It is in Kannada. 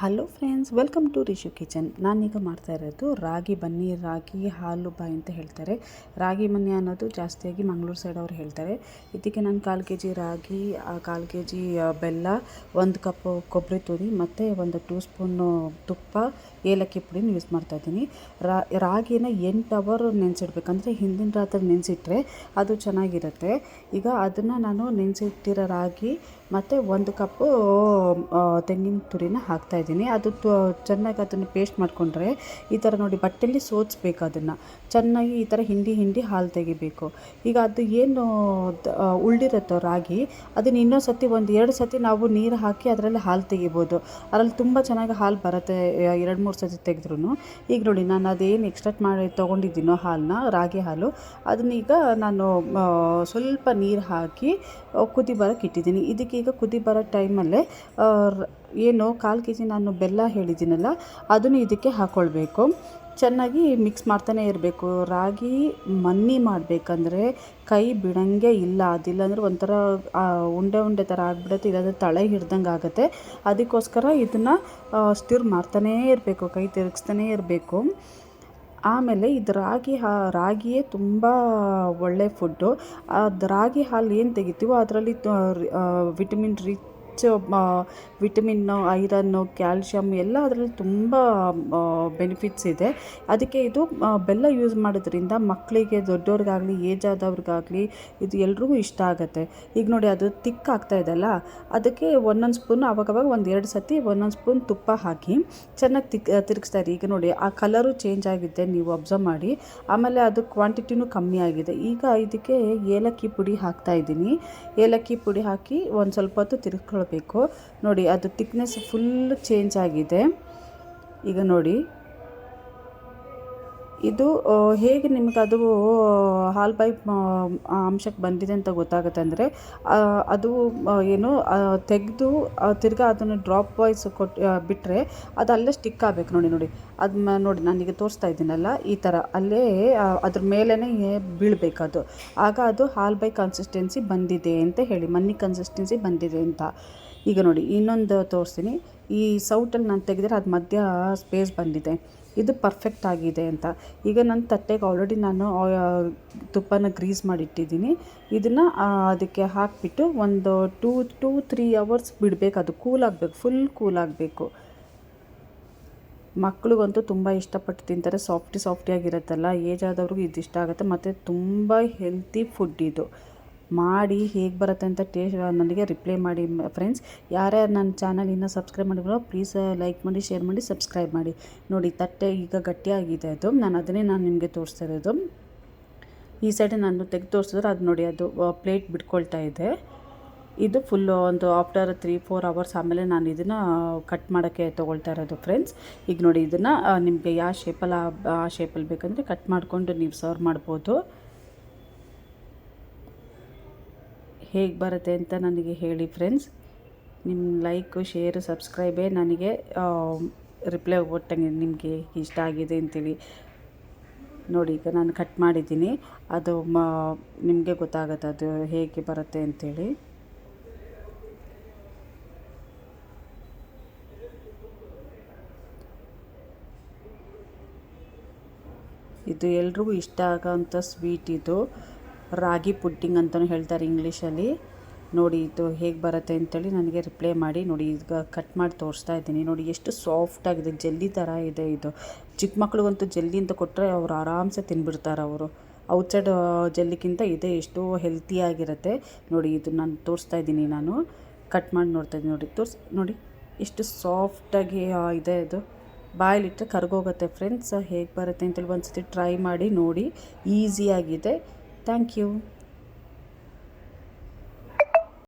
Hello friends, welcome to Rishu kitchen. ನಾನೀಗ ಮಾಡ್ತಾ ಇರೋದು ರಾಗಿ ಬನ್ನಿ, ರಾಗಿ ಹಾಲು ಬಾಯಿ ಅಂತ ಹೇಳ್ತಾರೆ. ರಾಗಿ ಬನ್ನಿ ಅನ್ನೋದು ಜಾಸ್ತಿಯಾಗಿ ಮಂಗಳೂರು ಸೈಡ್ ಅವ್ರು ಹೇಳ್ತಾರೆ. ಇದಕ್ಕೆ ನಾನು ಕಾಲು ಕೆ ಜಿ ರಾಗಿ ಕಾಲು ಕೆ ಜಿ ಬೆಲ್ಲ, ಒಂದು ಕಪ್ ಕೊಬ್ಬರಿ ತುರಿ ಮತ್ತು ಒಂದು ಟೂ ಸ್ಪೂನು ತುಪ್ಪ, ಏಲಕ್ಕಿ ಪುಡಿನ ಯೂಸ್ ಮಾಡ್ತಾ ರಾ, ರಾಗಿನ ಎಂಟು ಅವರ್ ನೆನೆಸಿಡ್ಬೇಕಂದ್ರೆ ಹಿಂದಿನ ರಾತ್ರಿ ನೆನೆಸಿಟ್ರೆ ಅದು ಚೆನ್ನಾಗಿರುತ್ತೆ. ಈಗ ಅದನ್ನು ನಾನು ನೆನೆಸಿಟ್ಟಿರೋ ರಾಗಿ ಮತ್ತು ಒಂದು ಕಪ್ಪು ತೆಂಗಿನ ತುರಿನ ಹಾಕ್ತಾಯಿದ್ದೀನಿ ಅದು ಚೆನ್ನಾಗಿ ಅದನ್ನು ಪೇಸ್ಟ್ ಮಾಡಿಕೊಂಡ್ರೆ ಈ ಥರ ನೋಡಿ ಬಟ್ಟೆಯಲ್ಲಿ ಸೋಚ್ಬೇಕು ಅದನ್ನು. ಚೆನ್ನಾಗಿ ಈ ಥರ ಹಿಂಡಿ ಹಿಂಡಿ ಹಾಲು ತೆಗಿಬೇಕು. ಈಗ ಅದು ಏನು ಉಳ್ದಿರುತ್ತೋ ರಾಗಿ, ಅದನ್ನು ಇನ್ನೊಂದು ಸತಿ ಒಂದು ಎರಡು ಸತಿ ನಾವು ನೀರು ಹಾಕಿ ಅದರಲ್ಲಿ ಹಾಲು ತೆಗಿಬೋದು. ಅದರಲ್ಲಿ ತುಂಬ ಚೆನ್ನಾಗಿ ಹಾಲು ಬರುತ್ತೆ ಎರಡು ಮೂರು ಸತಿ ತೆಗೆದ್ರೂ ಈಗ ನೋಡಿ ನಾನು ಅದೇನು ಎಕ್ಸ್ಟ್ರಾಕ್ಟ್ ಮಾಡಿ ತೊಗೊಂಡಿದ್ದೀನೋ ಹಾಲನ್ನ ರಾಗಿ ಹಾಲು, ಅದನ್ನೀಗ ನಾನು ಸ್ವಲ್ಪ ನೀರು ಹಾಕಿ ಕುದಿ ಬರಕ್ಕೆ ಇಟ್ಟಿದ್ದೀನಿ. ಇದಕ್ಕೆ ಈಗ ಕುದಿ ಬರೋ ಟೈಮಲ್ಲೇ ಏನು ಕಾಲು ಕೆ ಜಿ ನಾನು ಬೆಲ್ಲ ಹೇಳಿದ್ದೀನಲ್ಲ, ಅದನ್ನು ಇದಕ್ಕೆ ಹಾಕ್ಕೊಳ್ಬೇಕು ಚೆನ್ನಾಗಿ ಮಿಕ್ಸ್ ಮಾಡ್ತಾನೆ ಇರಬೇಕು. ರಾಗಿ ಮನ್ನಿ ಮಾಡಬೇಕಂದ್ರೆ ಕೈ ಬಿಡಂಗೆ ಇಲ್ಲ. ಅದಿಲ್ಲ ಅಂದರೆ ಒಂಥರ ಉಂಡೆ ಉಂಡೆ ಥರ ಆಗಿಬಿಡುತ್ತೆ. ಇಲ್ಲಾಂದರೆ ತಳೆ ಹಿಡ್ದಂಗೆ ಆಗುತ್ತೆ. ಅದಕ್ಕೋಸ್ಕರ ಇದನ್ನು ಸ್ಟಿರ್ ಮಾಡ್ತಾನೇ ಇರಬೇಕು. ಕೈ ತಿರುಗಿಸ್ತಾನೇ ಇರಬೇಕು. ಆಮೇಲೆ ಇದು ರಾಗಿ ಹಾ, ರಾಗಿಯೇ ತುಂಬ ಒಳ್ಳೆ ಫುಡ್ಡು. ಅದು ರಾಗಿ ಹಾಲು ಏನು ತೆಗಿತೀವೋ ಅದರಲ್ಲಿ vitamin rich vitamin iron calcium ಎಲ್ಲ ಅದರಲ್ಲಿ ತುಂಬ ಬೆನಿಫಿಟ್ಸ್ ಇದೆ. ಅದಕ್ಕೆ ಇದು ಬೆಲ್ಲ ಯೂಸ್ ಮಾಡೋದ್ರಿಂದ ಮಕ್ಕಳಿಗೆ ದೊಡ್ಡವ್ರಿಗಾಗಲಿ ಏಜ್ ಆದವ್ರಿಗಾಗಲಿ ಇದು ಎಲ್ರಿಗೂ ಇಷ್ಟ ಆಗುತ್ತೆ. ಈಗ ನೋಡಿ ಅದು ತಿಕ್ ಆಗ್ತಾ ಇದೆಲ್ಲ ಅದಕ್ಕೆ ಒಂದೊಂದು ಸ್ಪೂನ್ ಅವಾಗವಾಗ ಒಂದು ಎರಡು ಸತಿ ಒಂದೊಂದು ಸ್ಪೂನ್ ತುಪ್ಪ ಹಾಕಿ ಚೆನ್ನಾಗಿ ತಿಕ್ ತಿರುಗಿಸ್ತಾ ಇರಿ. ಈಗ ನೋಡಿ ಆ ಕಲರು ಚೇಂಜ್ ಆಗಿದೆ, ನೀವು ಅಬ್ಸರ್ವ್ ಮಾಡಿ. ಆಮೇಲೆ ಅದು ಕ್ವಾಂಟಿಟಿನೂ ಕಮ್ಮಿ ಆಗಿದೆ. ಈಗ ಇದಕ್ಕೆ ಏಲಕ್ಕಿ ಪುಡಿ ಹಾಕ್ತಾ ಇದ್ದೀನಿ. ಏಲಕ್ಕಿ ಪುಡಿ ಹಾಕಿ ಒಂದು ಸ್ವಲ್ಪ ಹೊತ್ತು ತಿರ್ಕೊಳ್ಬೇಕು ನೋಡಿ ಅದು ತಿಕ್ನೆಸ್ ಫುಲ್ ಚೇಂಜ್ ಆಗಿದೆ. ಈಗ ನೋಡಿ ಇದು ಹೇಗೆ ನಿಮಗೆ ಅದು, ಹಾಲ್ ಪೈಪ್ ಅಂಶಕ್ಕೆ ಬಂದಿದೆ ಅಂತ ಗೊತ್ತಾಗುತ್ತೆ ಅಂದರೆ ಅದು ಏನು ತೆಗೆದು ತಿರ್ಗಾ ಅದನ್ನು ಡ್ರಾಪ್ ವಾಯ್ಸ್ ಕೊಟ್ಟು ಬಿಟ್ಟರೆ ಅದು ಅಲ್ಲೇ ಸ್ಟಿಕ್ ಆಗಬೇಕು ನೋಡಿ ನೋಡಿ. ಅದು ನೋಡಿ ನಾನೀಗ ತೋರಿಸ್ತಾ ಇದ್ದೀನಲ್ಲ, ಈ ಥರ ಅಲ್ಲೇ ಅದ್ರ ಮೇಲೇ ಬೀಳಬೇಕದು ಆಗ ಅದು ಹಾಲ್ ಬೈ ಕನ್ಸಿಸ್ಟೆನ್ಸಿ ಬಂದಿದೆ ಅಂತ ಹೇಳಿ, ಮನ್ನಿ ಕನ್ಸಿಸ್ಟೆನ್ಸಿ ಬಂದಿದೆ ಅಂತ. ಈಗ ನೋಡಿ, ಇನ್ನೊಂದು ತೋರಿಸ್ತೀನಿ. ಈ ಸೌಟಲ್ಲಿ ನಾನು ತೆಗೆದ್ರೆ ಅದು ಮಧ್ಯ ಸ್ಪೇಸ್ ಬಂದಿದೆ. ಇದು ಪರ್ಫೆಕ್ಟ್ ಆಗಿದೆ ಅಂತ. ಈಗ ನನ್ನ ತಟ್ಟೆಗೆ ಆಲ್ರೆಡಿ ನಾನು ತುಪ್ಪನ ಗ್ರೀಸ್ ಮಾಡಿಟ್ಟಿದ್ದೀನಿ. ಇದನ್ನು ಅದಕ್ಕೆ ಹಾಕಿಬಿಟ್ಟು ಒಂದು ಟೂ ಟೂ ತ್ರೀ ಅವರ್ಸ್ ಬಿಡಬೇಕು. ಅದು ಕೂಲ್ ಆಗಬೇಕು ಫುಲ್ ಕೂಲ್ ಆಗಬೇಕು. ಮಕ್ಳಿಗಂತೂ ತುಂಬ ಇಷ್ಟಪಟ್ಟು ತಿಂತಾರೆ. ಸಾಫ್ಟಿ ಸಾಫ್ಟಿಯಾಗಿರುತ್ತಲ್ಲ ಏಜ್ ಆದವ್ರಿಗೂ ಇದು ಇಷ್ಟ ಆಗುತ್ತೆ. ಮತ್ತು ತುಂಬ ಹೆಲ್ತಿ ಫುಡ್ ಇದು. ಮಾಡಿ ಹೇಗೆ ಬರುತ್ತೆ ಅಂತ ಟೇಸ್ಟ್ ನನಗೆ ರಿಪ್ಲೈ ಮಾಡಿ ಫ್ರೆಂಡ್ಸ್ ಯಾರ್ಯಾರು ನನ್ನ ಚಾನಲ್ ಇನ್ನೂ ಸಬ್ಸ್ಕ್ರೈಬ್ ಮಾಡಿದ್ರು ಪ್ಲೀಸ್ ಲೈಕ್ ಮಾಡಿ ಶೇರ್ ಮಾಡಿ ಸಬ್ಸ್ಕ್ರೈಬ್ ಮಾಡಿ. ನೋಡಿ, ತಟ್ಟೆ ಈಗ ಗಟ್ಟಿಯಾಗಿದೆ ಅದು. ನಾನು ಅದನ್ನೇ ನಾನು ನಿಮಗೆ ತೋರಿಸ್ತಾ ಇರೋದು. ಈ ಸೈಡ್ ನಾನು ತೆಗೆದು ತೋರಿಸಿದ್ರೆ ಅದು ನೋಡಿ, ಅದು ಪ್ಲೇಟ್ ಬಿಟ್ಕೊಳ್ತಾ ಇದೆ. ಇದು ಫುಲ್ಲು ಒಂದು ಆಫ್ಟರ್ ತ್ರೀ ಫೋರ್ ಅವರ್ಸ್ ಆಮೇಲೆ ನಾನು ಇದನ್ನು ಕಟ್ ಮಾಡೋಕ್ಕೆ ತೊಗೊಳ್ತಾ ಇರೋದು ಫ್ರೆಂಡ್ಸ್ ಈಗ ನೋಡಿ, ಇದನ್ನು ನಿಮಗೆ ಯಾವ ಶೇಪಲ್ಲಿ ಆ ಶೇಪಲ್ಲಿ ಬೇಕಂದರೆ ಕಟ್ ಮಾಡಿಕೊಂಡು ನೀವು ಸರ್ವ್ ಮಾಡ್ಬೋದು. ಹೇಗೆ ಬರುತ್ತೆ ಅಂತ ನನಗೆ ಹೇಳಿ ಫ್ರೆಂಡ್ಸ್ ನಿಮ್ಮ ಲೈಕು ಶೇರು ಸಬ್ಸ್ಕ್ರೈಬೇ ನನಗೆ ರಿಪ್ಲೈ ಕೊಟ್ಟಂಗೆ ನಿಮಗೆ ಇಷ್ಟ ಆಗಿದೆ ಅಂತೇಳಿ ನೋಡಿ, ಈಗ ನಾನು ಕಟ್ ಮಾಡಿದ್ದೀನಿ. ಅದು ಮ, ನಿಮಗೆ ಗೊತ್ತಾಗುತ್ತೆ ಅದು ಹೇಗೆ ಬರುತ್ತೆ ಅಂಥೇಳಿ ಇದು ಎಲ್ರಿಗೂ ಇಷ್ಟ ಆಗೋಂಥ ಸ್ವೀಟ್ ಇದು. ರಾಗಿ ಪುಡ್ಡಿಂಗ್ ಅಂತಲೂ ಹೇಳ್ತಾರೆ ಇಂಗ್ಲೀಷಲ್ಲಿ. ನೋಡಿ, ಇದು ಹೇಗೆ ಬರುತ್ತೆ ಅಂತೇಳಿ ನನಗೆ ರಿಪ್ಲೈ ಮಾಡಿ, ನೋಡಿ, ಈಗ ಕಟ್ ಮಾಡಿ ತೋರಿಸ್ತಾ ಇದ್ದೀನಿ. ನೋಡಿ, ಎಷ್ಟು ಸಾಫ್ಟಾಗಿದೆ ಜಲ್ಲಿ ಥರ ಇದೆ ಇದು. ಚಿಕ್ಕ ಮಕ್ಳಿಗಂತೂ ಜಲ್ಲಿ ಅಂತ ಕೊಟ್ಟರೆ ಅವರು ಆರಾಮ್ಸೆ ತಿನ್ಬಿಡ್ತಾರೆ ಅವರು. ಔಟ್ಸೈಡ್ ಜಲ್ಲಿಗಿಂತ ಇದೆ, ಎಷ್ಟು ಹೆಲ್ತಿಯಾಗಿರುತ್ತೆ ನೋಡಿ, ಇದು ನಾನು ತೋರಿಸ್ತಾ ಇದ್ದೀನಿ ನಾನು. ಕಟ್ ಮಾಡಿ ನೋಡ್ತಾ ಇದ್ದೀನಿ. ನೋಡಿ, ತೋರಿಸ್, ನೋಡಿ, ಎಷ್ಟು ಸಾಫ್ಟಾಗಿ ಇದೆ ಅದು ಬಾಯಲ್ಲಿಟ್ಟರೆ ಕರ್ಗೋಗುತ್ತೆ ಫ್ರೆಂಡ್ಸ್ ಹೇಗೆ ಬರುತ್ತೆ ಅಂತೇಳಿ ಒಂದು ಸತಿ ಟ್ರೈ ಮಾಡಿ ನೋಡಿ. ಈಸಿಯಾಗಿದೆ ಥ್ಯಾಂಕ್ ಯು